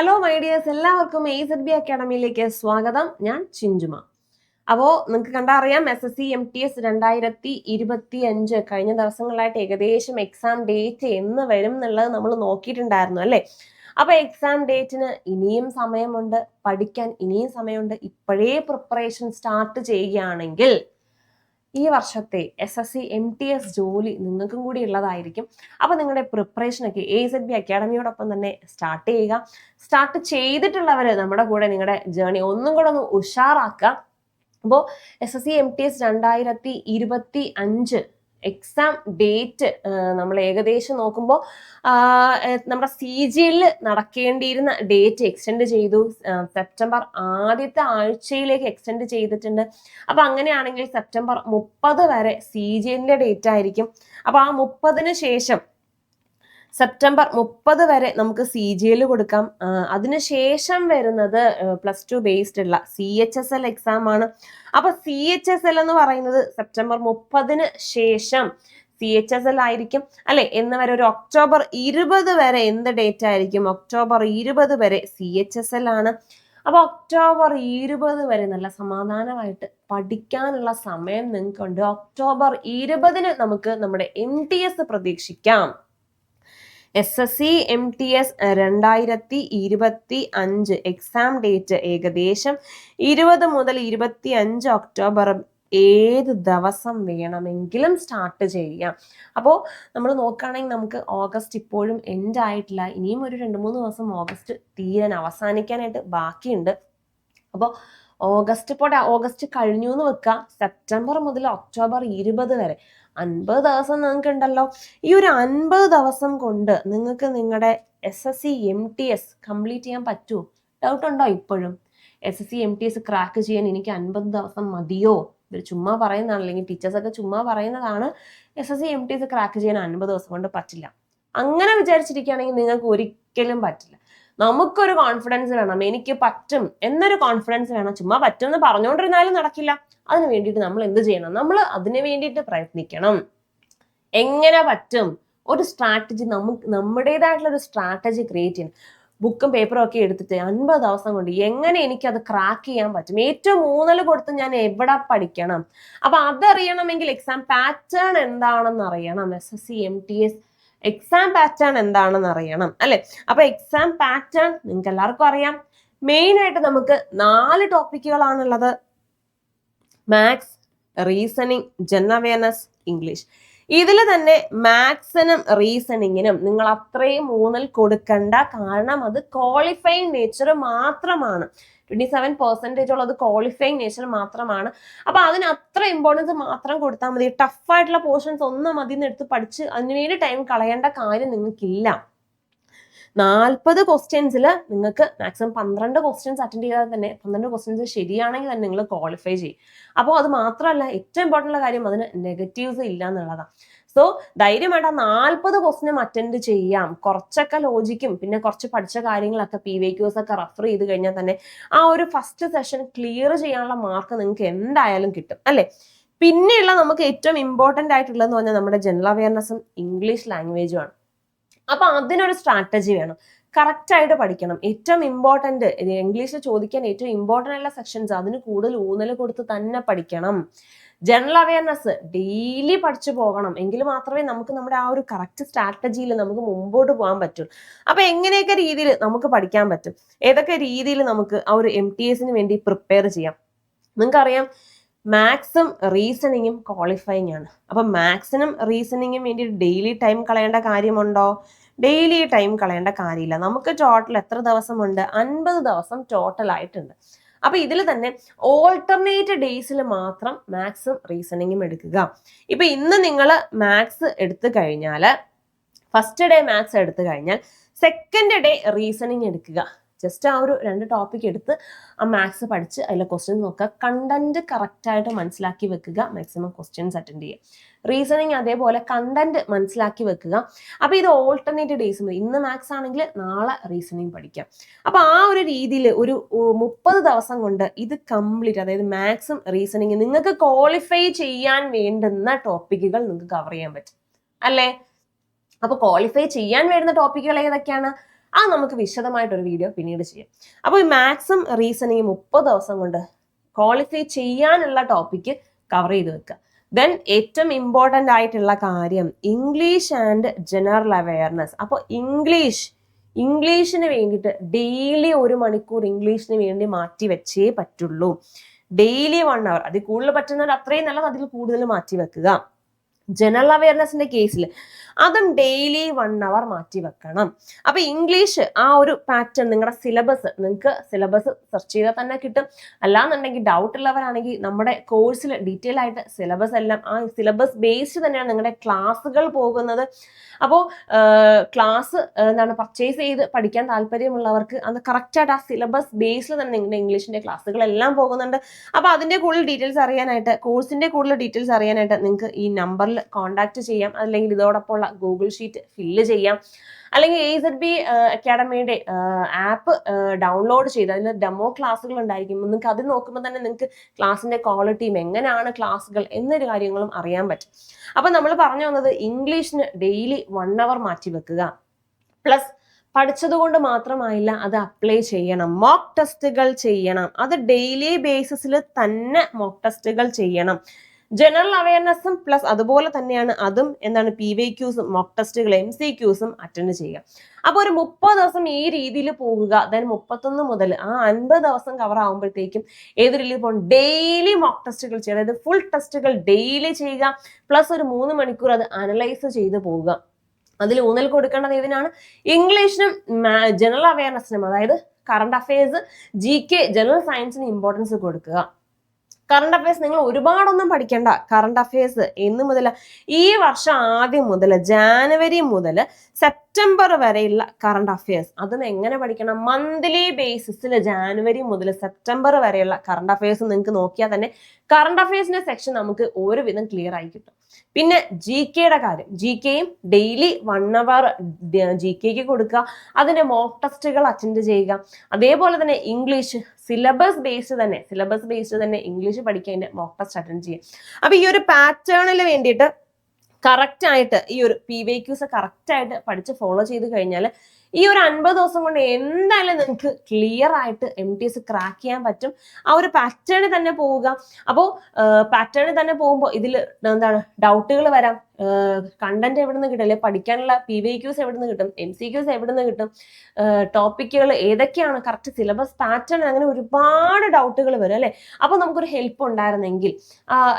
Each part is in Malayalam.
ഹലോ മൈ ഡിയേഴ്സ് എല്ലാവർക്കും എ സെഡ് ബി അക്കാഡമിയിലേക്ക് സ്വാഗതം. ഞാൻ ചിഞ്ചുമ. അപ്പോൾ നിങ്ങൾക്ക് കണ്ടറിയാം S S C M T S രണ്ടായിരത്തി ഇരുപത്തി അഞ്ച് കഴിഞ്ഞ ദിവസങ്ങളായിട്ട് ഏകദേശം എക്സാം ഡേറ്റ് എന്ന് വരും എന്നുള്ളത് നമ്മൾ നോക്കിയിട്ടുണ്ടായിരുന്നു അല്ലേ? അപ്പോൾ എക്സാം ഡേറ്റിന് ഇനിയും സമയമുണ്ട് പഠിക്കാൻ ഇനിയും സമയമുണ്ട്. ഇപ്പോഴേ പ്രിപ്പറേഷൻ സ്റ്റാർട്ട് ചെയ്യുകയാണെങ്കിൽ ഈ വർഷത്തെ S S C M T S ജോലി നിങ്ങൾക്കും കൂടി ഉള്ളതായിരിക്കും. അപ്പൊ നിങ്ങളുടെ പ്രിപ്പറേഷനൊക്കെ എ സെഡ് ബി അക്കാഡമിയോടൊപ്പം തന്നെ സ്റ്റാർട്ട് ചെയ്യുക. സ്റ്റാർട്ട് ചെയ്തിട്ടുള്ളവർ നമ്മുടെ കൂടെ നിങ്ങളുടെ ജേണി ഒന്നും കൂടെ ഒന്ന് ഉഷാറാക്കുക. അപ്പോൾ S S C M T S രണ്ടായിരത്തി ഇരുപത്തി അഞ്ച് എക്സാം ഡേറ്റ് നമ്മൾ ഏകദേശം നോക്കുമ്പോൾ നമ്മുടെ സി ജിയിൽ നടക്കേണ്ടിയിരുന്ന ഡേറ്റ് എക്സ്റ്റെൻഡ് ചെയ്തു. സെപ്റ്റംബർ ആദ്യത്തെ ആഴ്ചയിലേക്ക് എക്സ്റ്റെൻഡ് ചെയ്തിട്ടുണ്ട്. അപ്പം അങ്ങനെയാണെങ്കിൽ സെപ്റ്റംബർ മുപ്പത് വരെ സി ജിന്റെ ഡേറ്റ് ആയിരിക്കും. അപ്പോൾ ആ മുപ്പതിന് ശേഷം സെപ്റ്റംബർ മുപ്പത് വരെ നമുക്ക് സി ജി എൽ കൊടുക്കാം. അതിനുശേഷം വരുന്നത് പ്ലസ് ടു ബേസ്ഡ് ഉള്ള C H S L exam ആണ്. അപ്പൊ സി എച്ച് എസ് എൽ എന്ന് പറയുന്നത് സെപ്റ്റംബർ മുപ്പതിന് ശേഷം സി എച്ച് എസ് എൽ ആയിരിക്കും. അല്ലെ? എന്ന് വരെ ഒരു ഒക്ടോബർ ഇരുപത് വരെ എന്ത് ഡേറ്റ് ആയിരിക്കും? ഒക്ടോബർ ഇരുപത് വരെ സി എച്ച് എസ് എൽ ആണ്. അപ്പൊ ഒക്ടോബർ ഇരുപത് വരെ നല്ല സമാധാനമായിട്ട് പഠിക്കാനുള്ള സമയം നിങ്ങൾക്കുണ്ട്. ഒക്ടോബർ ഇരുപതിന് നമുക്ക് നമ്മുടെ എം ടി എസ് പ്രതീക്ഷിക്കാം. S S C M T S രണ്ടായിരത്തി ഇരുപത്തി അഞ്ച് എക്സാം ഡേറ്റ് ഏകദേശം ഇരുപത് മുതൽ ഇരുപത്തി അഞ്ച് ഒക്ടോബർ ഏത് ദിവസം വേണമെങ്കിലും സ്റ്റാർട്ട് ചെയ്യാം. അപ്പോൾ നമ്മൾ നോക്കുകയാണെങ്കിൽ നമുക്ക് ഓഗസ്റ്റ് ഇപ്പോഴും എൻഡ് ആയിട്ടില്ല. ഇനിയും ഒരു രണ്ട് മൂന്ന് ദിവസം ഓഗസ്റ്റ് തീരാൻ അവസാനിക്കാനായിട്ട് ബാക്കിയുണ്ട്. അപ്പോൾ ഓഗസ്റ്റ് ഇപ്പോൾ ഓഗസ്റ്റ് കഴിഞ്ഞു എന്ന് വെക്കുക സെപ്റ്റംബർ മുതൽ ഒക്ടോബർ ഇരുപത് വരെ. അൻപത് ദിവസം നിങ്ങൾക്ക് ഉണ്ടല്ലോ ഈ ഒരു അൻപത് ദിവസം കൊണ്ട് നിങ്ങൾക്ക് നിങ്ങളുടെ S S C M T S complete ചെയ്യാൻ പറ്റുമോ ഡൗട്ട് ഉണ്ടോ ഇപ്പോഴും? S S C M T S crack ചെയ്യാൻ എനിക്ക് അൻപത് ദിവസം മതിയോ? ഇവർ ചുമ്മാ പറയുന്നതാണ്. അല്ലെങ്കിൽ ടീച്ചേഴ്സൊക്കെ ചുമ്മാ പറയുന്നതാണ് S S C M T S crack ചെയ്യാൻ അൻപത് ദിവസം കൊണ്ട് പറ്റില്ല. അങ്ങനെ വിചാരിച്ചിരിക്കുകയാണെങ്കിൽ നിങ്ങൾക്ക് ഒരിക്കലും പറ്റില്ല. നമുക്കൊരു കോൺഫിഡൻസ് വേണം. എനിക്ക് പറ്റും എന്നൊരു കോൺഫിഡൻസ് വേണം. ചുമ്മാ പറ്റും എന്ന് പറഞ്ഞുകൊണ്ടിരുന്നാലും നടക്കില്ല. അതിന് വേണ്ടിയിട്ട് നമ്മൾ എന്ത് ചെയ്യണം? നമ്മൾ അതിന് വേണ്ടിയിട്ട് പ്രയത്നിക്കണം. എങ്ങനെ പറ്റും? ഒരു സ്ട്രാറ്റജി നമുക്ക് നമ്മുടേതായിട്ടുള്ള ഒരു സ്ട്രാറ്റജി ക്രിയേറ്റ് ചെയ്യണം ബുക്കും പേപ്പറും ഒക്കെ എടുത്തിട്ട് അൻപത് ദിവസം കൊണ്ട് എങ്ങനെ എനിക്കത് ക്രാക്ക് ചെയ്യാൻ പറ്റും? ഏറ്റവും മൂന്നൽ കൊടുത്ത് ഞാൻ എവിടെ പഠിക്കണം? അപ്പൊ അതറിയണമെങ്കിൽ എക്സാം പാറ്റേൺ എന്താണെന്ന് അറിയണം. S S C M T S exam pattern എന്താണെന്ന് അറിയണം അല്ലെ? അപ്പൊ എക്സാം പാറ്റേൺ നിങ്ങൾക്ക് എല്ലാവർക്കും അറിയാം. മെയിൻ ആയിട്ട് നമുക്ക് നാല് ടോപ്പിക്കുകളാണുള്ളത് maths reasoning general awareness English ഇതിൽ തന്നെ മാത്സിനും റീസണിങ്ങിനും നിങ്ങൾ അത്രയും ഊന്നൽ കൊടുക്കണ്ട. കാരണം അത് ക്വാളിഫൈങ് നേച്ചർ മാത്രമാണ്. ട്വന്റി സെവൻ പെർസെന്റേജ് ഉള്ളത് ക്വാളിഫൈങ് നേച്ചർ മാത്രമാണ്. അപ്പോൾ അതിന് അത്ര ഇമ്പോർട്ടൻസ് മാത്രം കൊടുത്താൽ മതി. ടഫ് ആയിട്ടുള്ള പോർഷൻസ് ഒന്നും അതിൽ നിന്ന് എടുത്ത് പഠിച്ച് അതിനുവേണ്ടി ടൈം കളയേണ്ട കാര്യം നിങ്ങൾക്കില്ല. നാൽപ്പത് ക്വസ്റ്റ്യൻസിൽ നിങ്ങൾക്ക് മാക്സിമം പന്ത്രണ്ട് ക്വസ്റ്റ്യൻസ് അറ്റൻഡ് ചെയ്താൽ തന്നെ പന്ത്രണ്ട് ക്വസ്റ്റ്യൻസ് ശരിയാണെങ്കിൽ തന്നെ നിങ്ങൾ ക്വാളിഫൈ ചെയ്യും. അപ്പോൾ അത് മാത്രമല്ല ഏറ്റവും ഇമ്പോർട്ടന്റ് കാര്യം അതിന് നെഗറ്റീവ്സ് ഇല്ല എന്നുള്ളതാണ് സോ ധൈര്യമായിട്ട് നാൽപ്പത് ക്വസ്റ്റിനും അറ്റൻഡ് ചെയ്യാം. കുറച്ചൊക്കെ ലോജിക്കും പിന്നെ കുറച്ച് പഠിച്ച കാര്യങ്ങളൊക്കെ പി വി ക്യൂസ് ഒക്കെ റെഫർ ചെയ്ത് കഴിഞ്ഞാൽ തന്നെ ആ ഒരു ഫസ്റ്റ് സെഷൻ ക്ലിയർ ചെയ്യാനുള്ള മാർക്ക് നിങ്ങൾക്ക് എന്തായാലും കിട്ടും അല്ലേ? പിന്നെയുള്ള നമുക്ക് ഏറ്റവും ഇമ്പോർട്ടന്റ് ആയിട്ടുള്ളതെന്ന് പറഞ്ഞാൽ നമ്മുടെ ജനറൽ അവയർനെസ്സും ഇംഗ്ലീഷ് ലാംഗ്വേജും ആണ്. അപ്പൊ അതിനൊരു സ്ട്രാറ്റജി വേണം. കറക്റ്റ് ആയിട്ട് പഠിക്കണം. ഏറ്റവും ഇമ്പോർട്ടന്റ് ഇംഗ്ലീഷിൽ ചോദിക്കാൻ ഏറ്റവും ഇമ്പോർട്ടന്റ് ആയിട്ടുള്ള സെക്ഷൻസ് അതിന് കൂടുതൽ ഊന്നൽ കൊടുത്ത് തന്നെ പഠിക്കണം. ജനറൽ അവയർനെസ് ഡെയിലി പഠിച്ചു പോകണം. എങ്കിൽ മാത്രമേ നമുക്ക് നമ്മുടെ ആ ഒരു കറക്റ്റ് സ്ട്രാറ്റജിയിൽ നമുക്ക് മുമ്പോട്ട് പോകാൻ പറ്റൂ. അപ്പോൾ എങ്ങനെയൊക്കെ രീതിയിൽ നമുക്ക് പഠിക്കാൻ പറ്റും? ഏതൊക്കെ രീതിയിൽ നമുക്ക് ആ ഒരു എം ടി എസിന് വേണ്ടി പ്രിപ്പയർ ചെയ്യാം? നിങ്ങൾക്കറിയാം മാത്സും റീസണിങ്ങും ക്വാളിഫൈങ് ആണ്. അപ്പം മാത്സിനും റീസണിങ്ങും വേണ്ടി ഡെയിലി ടൈം കളയേണ്ട കാര്യമുണ്ടോ? ഡെയിലി ടൈം കളയേണ്ട കാര്യമില്ല. നമുക്ക് ടോട്ടൽ എത്ര ദിവസമുണ്ട്? അൻപത് ദിവസം ടോട്ടൽ ആയിട്ടുണ്ട്. അപ്പൊ ഇതിൽ തന്നെ ഓൾട്ടർനേറ്റ് ഡേയ്സിൽ മാത്രം മാത്സും റീസണിങ്ങും എടുക്കുക. ഇപ്പൊ ഇന്ന് നിങ്ങൾ മാത്സ് എടുത്തു കഴിഞ്ഞാൽ ഫസ്റ്റ് ഡേ മാത്സ് എടുത്തു കഴിഞ്ഞാൽ സെക്കൻഡ് ഡേ റീസണിങ് എടുക്കുക. ജസ്റ്റ് ആ ഒരു രണ്ട് ടോപ്പിക് എടുത്ത് ആ മാത്സ് പഠിച്ച് അതിലെ ക്വസ്റ്റ്യൻസ് നോക്കുക. കണ്ടന്റ് കറക്റ്റായിട്ട് മനസ്സിലാക്കി വെക്കുക. മാക്സിമം ക്വസ്റ്റ്യൻസ് അറ്റൻഡ് ചെയ്യുക. റീസണിങ് അതേപോലെ കണ്ടന്റ് മനസ്സിലാക്കി വെക്കുക. അപ്പൊ ഇത് ഓൾട്ടർനേറ്റ് ഡേയ്സ് മതി ഇന്ന് മാത്സ് ആണെങ്കിൽ നാളെ റീസണിങ് പഠിക്കാം. അപ്പൊ ആ ഒരു രീതിയിൽ ഒരു മുപ്പത് ദിവസം കൊണ്ട് ഇത് കംപ്ലീറ്റ് അതായത് മാത്സും റീസണിങ് നിങ്ങൾക്ക് ക്വാളിഫൈ ചെയ്യാൻ വേണ്ടുന്ന ടോപ്പിക്കുകൾ നിങ്ങൾക്ക് കവർ ചെയ്യാൻ പറ്റും. അല്ലേ? അപ്പൊ ക്വാളിഫൈ ചെയ്യാൻ വരുന്ന ടോപ്പിക്കുകൾ ഏതൊക്കെയാണ്? അത് നമുക്ക് വിശദമായിട്ടൊരു വീഡിയോ പിന്നീട് ചെയ്യാം. അപ്പോൾ ഈ മാത്സും റീസണിങ് മുപ്പത് ദിവസം കൊണ്ട് ക്വാളിഫൈ ചെയ്യാനുള്ള ടോപ്പിക്ക് കവർ ചെയ്ത് വെക്കുക ദെൻ ഏറ്റവും ഇമ്പോർട്ടന്റ് ആയിട്ടുള്ള കാര്യം ഇംഗ്ലീഷ് ആൻഡ് ജനറൽ അവയർനെസ് അപ്പോൾ ഇംഗ്ലീഷ് ഇംഗ്ലീഷിന് വേണ്ടിയിട്ട് ഡെയിലി ഒരു മണിക്കൂർ ഇംഗ്ലീഷിന് വേണ്ടി മാറ്റി വെച്ചേ പറ്റുള്ളൂ. ഡെയിലി വൺ അവർ അതിൽ കൂടുതൽ പറ്റുന്നവർ അത്രയും നല്ലത് അതിൽ കൂടുതൽ മാറ്റി വെക്കുക. ജനറൽ അവയർനെസിന്റെ കേസിൽ അതും ഡെയിലി വൺ അവർ മാറ്റി വെക്കണം. അപ്പൊ ഇംഗ്ലീഷ് ആ ഒരു പാറ്റേൺ നിങ്ങളുടെ സിലബസ് നിങ്ങൾക്ക് സിലബസ് സെർച്ച് ചെയ്താൽ തന്നെ കിട്ടും. അല്ലാന്നുണ്ടെങ്കിൽ ഡൗട്ട് ഉള്ളവരാണെങ്കിൽ നമ്മുടെ കോഴ്സിൽ ഡീറ്റെയിൽ ആയിട്ട് സിലബസ് എല്ലാം ആ സിലബസ് ബേസ്ഡ് തന്നെയാണ് നിങ്ങളുടെ ക്ലാസ്സുകൾ പോകുന്നത്. അപ്പോൾ ക്ലാസ് എന്താണ് പർച്ചേസ് ചെയ്ത് പഠിക്കാൻ താല്പര്യമുള്ളവർക്ക് അത് കറക്റ്റായിട്ട് ആ സിലബസ് ബേസിൽ തന്നെ നിങ്ങളുടെ ഇംഗ്ലീഷിന്റെ ക്ലാസ്സുകളെല്ലാം പോകുന്നുണ്ട്. അപ്പോൾ അതിന്റെ കൂടുതൽ ഡീറ്റെയിൽസ് അറിയാനായിട്ട് കോഴ്സിന്റെ കൂടുതൽ ഡീറ്റെയിൽസ് അറിയാനായിട്ട് നിങ്ങൾക്ക് ഈ നമ്പറിൽ കോൺടാക്ട് ചെയ്യാം. അല്ലെങ്കിൽ ഇതോടൊപ്പമുള്ള ഗൂഗിൾ ഷീറ്റ് ഫില്ല് ചെയ്യാം. അല്ലെങ്കിൽ എ സെഡ് ബി അക്കാഡമിയുടെ ആപ്പ് ഡൗൺലോഡ് ചെയ്ത് അതിൽ ഡെമോ ക്ലാസ്സുകൾ ഉണ്ടായിരിക്കും. നിങ്ങൾക്ക് അത് നോക്കുമ്പോൾ തന്നെ നിങ്ങൾക്ക് ക്ലാസ്സിന്റെ ക്വാളിറ്റിയും എങ്ങനെയാണ് ക്ലാസ്സുകൾ എന്നൊരു കാര്യങ്ങളും അറിയാൻ പറ്റും. അപ്പം നമ്മൾ പറഞ്ഞു വന്നത് ഇംഗ്ലീഷിന് ഡെയിലി വൺ അവർ മാറ്റി വെക്കുക. പ്ലസ് പഠിച്ചതുകൊണ്ട് മാത്രമായില്ല അത് അപ്ലൈ ചെയ്യണം. മോക്ക് ടെസ്റ്റുകൾ ചെയ്യണം. അത് ഡെയിലി ബേസിസിൽ തന്നെ മോക്ക് ടെസ്റ്റുകൾ ചെയ്യണം. ജനറൽ അവയർനെസ്സും പ്ലസ് അതുപോലെ തന്നെയാണ് അതും എന്താണ് പി വൈ ക്യൂസും മോക്ക് ടെസ്റ്റുകൾ എം സി ക്യൂസും അറ്റൻഡ് ചെയ്യുക. അപ്പോൾ ഒരു മുപ്പത് ദിവസം ഈ രീതിയിൽ പോകുക ദെൻ മുപ്പത്തൊന്ന് മുതൽ ആ അൻപത് ദിവസം കവർ ആകുമ്പോഴത്തേക്കും ഏത് രീതിയിൽ പോകും ഡെയിലി മോക്ക് ടെസ്റ്റുകൾ ചെയ്യുക. അതായത് ഫുൾ ടെസ്റ്റുകൾ ഡെയിലി ചെയ്യുക പ്ലസ് ഒരു മൂന്ന് മണിക്കൂർ അത് അനലൈസ് ചെയ്ത് പോവുക. അതിൽ ഊന്നൽ കൊടുക്കേണ്ടത് ഏതിനാണ്? ഇംഗ്ലീഷിനും ജനറൽ അവയർനെസ്സിനും അതായത് current affairs G K general സയൻസിന് importance കൊടുക്കുക. കറണ്ട് അഫയേഴ്സ് നിങ്ങൾ ഒരുപാടൊന്നും പഠിക്കേണ്ട. കറണ്ട് അഫയേഴ്സ് എന്ന് മുതൽ ഈ വർഷം ആദ്യം മുതൽ ജാനുവരി മുതൽ സെപ്റ്റംബർ വരെയുള്ള കറണ്ട് അഫയേഴ്സ് അതും എങ്ങനെ പഠിക്കണം? മന്ത്ലി ബേസിസിൽ ജാനുവരി മുതൽ സെപ്റ്റംബർ വരെയുള്ള കറണ്ട് അഫയേഴ്സ് നിങ്ങൾക്ക് നോക്കിയാൽ തന്നെ കറണ്ട് അഫയേഴ്സിന്റെ സെക്ഷൻ നമുക്ക് ഒരുവിധം ക്ലിയർ ആയി കിട്ടും. പിന്നെ ജി കെയുടെ കാര്യം. ജി കെയും ഡെയിലി വൺ അവർ ജി കെക്ക് കൊടുക്കുക. അതിന്റെ മോക്ക് ടെസ്റ്റുകൾ അറ്റൻഡ് ചെയ്യുക. അതേപോലെ തന്നെ ഇംഗ്ലീഷ് സിലബസ് ബേസ്ഡ് തന്നെ സിലബസ് ബേസ്ഡ് തന്നെ ഇംഗ്ലീഷ് പഠിക്കുക അതിന്റെ മോക്ക് ടെസ്റ്റ് അറ്റൻഡ് ചെയ്യുക അപ്പൊ ഈ ഒരു പാറ്റേണിൽ വേണ്ടിയിട്ട് കറക്റ്റ് ആയിട്ട് ഈ ഒരു പി വൈ ക്യൂസ് കറക്റ്റ് ആയിട്ട് പഠിച്ച് ഫോളോ ചെയ്ത് കഴിഞ്ഞാൽ ഈ ഒരു അൻപത് ദിവസം കൊണ്ട് എന്തായാലും നിങ്ങൾക്ക് ക്ലിയർ ആയിട്ട് എം ടി എസ് ക്രാക്ക് ചെയ്യാൻ പറ്റും. ആ ഒരു പാറ്റേണിൽ തന്നെ പോവുക. അപ്പോൾ പാറ്റേണിൽ തന്നെ പോകുമ്പോൾ ഇതിൽ എന്താണ് ഡൗട്ടുകൾ വരാം. കണ്ടന്റ് എവിടെ നിന്ന് കിട്ടും? അല്ലെങ്കിൽ പഠിക്കാനുള്ള പി വൈ ക്യൂസ് എവിടെ നിന്ന് കിട്ടും? എം സി ക്യൂസ് എവിടെ നിന്ന് കിട്ടും ടോപ്പിക്കുകൾ ഏതൊക്കെയാണ്? കറക്റ്റ് സിലബസ് പാറ്റേൺ അങ്ങനെ ഒരുപാട് ഡൗട്ടുകൾ വരും അല്ലേ? അപ്പോൾ നമുക്കൊരു ഹെൽപ്പ് ഉണ്ടായിരുന്നെങ്കിൽ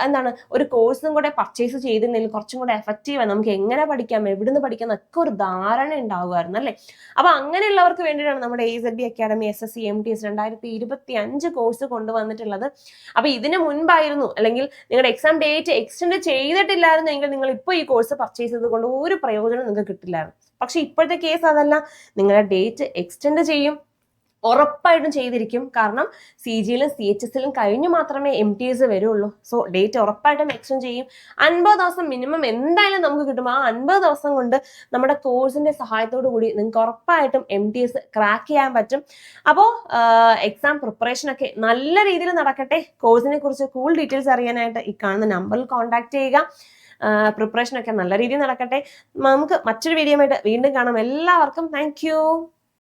എന്താണ്? ഒരു കോഴ്സും കൂടെ പർച്ചേസ് ചെയ്തിരുന്നെങ്കിൽ കുറച്ചും കൂടെ എഫക്റ്റീവ് നമുക്ക് എങ്ങനെ പഠിക്കാം? എവിടുന്ന് പഠിക്കാം? എന്നൊക്കെ ഒരു ധാരണ ഉണ്ടാവുമായിരുന്നു അല്ലേ? അപ്പൊ അങ്ങനെയുള്ളവർക്ക് വേണ്ടിയിട്ടാണ് നമ്മുടെ A Z B academy S S C M T S രണ്ടായിരത്തി ഇരുപത്തി അഞ്ച് കോഴ്സ് കൊണ്ടുവന്നിട്ടുള്ളത്. അപ്പൊ ഇതിന് മുൻപായിരുന്നു അല്ലെങ്കിൽ നിങ്ങളുടെ എക്സാം ഡേറ്റ് എക്സ്റ്റെൻഡ് ചെയ്തിട്ടില്ലായിരുന്നെങ്കിൽ നിങ്ങൾ ഈ കോഴ്സ് പർച്ചേസ് ചെയ്തുകൊണ്ട് ഒരു പ്രയോജനം നിങ്ങൾക്ക് കിട്ടില്ലായിരുന്നു. പക്ഷെ ഇപ്പോഴത്തെ കേസ് അതല്ല. നിങ്ങളുടെ ഡേറ്റ് എക്സ്റ്റെൻഡ് ചെയ്യും. ഉറപ്പായിട്ടും ചെയ്തിരിക്കും. കാരണം സി ജിയിലും സി എച്ച് എസിലും കഴിഞ്ഞു മാത്രമേ എം ടി എസ് വരുള്ളൂ. സോ ഡേറ്റ് ഉറപ്പായിട്ടും എക്സ്റ്റെൻഡ് ചെയ്യും. അൻപത് ദിവസം മിനിമം എന്തായാലും നമുക്ക് കിട്ടും. ആ അൻപത് ദിവസം കൊണ്ട് നമ്മുടെ കോഴ്സിന്റെ സഹായത്തോടു കൂടി നിങ്ങൾക്ക് ഉറപ്പായിട്ടും എം ടി എസ് ക്രാക്ക് ചെയ്യാൻ പറ്റും. അപ്പോൾ എക്സാം പ്രിപ്പറേഷനൊക്കെ നല്ല രീതിയിൽ നടക്കട്ടെ. കോഴ്സിനെ കുറിച്ച് കൂടുതൽ ഡീറ്റെയിൽസ് അറിയാനായിട്ട് ഈ കാണുന്ന നമ്പറിൽ കോൺടാക്ട് ചെയ്യുക. പ്രിപ്പറേഷനൊക്കെ നല്ല രീതിയിൽ നടക്കട്ടെ. നമുക്ക് മറ്റൊരു വീഡിയോ ആയിട്ട് വീണ്ടും കാണാം. എല്ലാവർക്കും താങ്ക്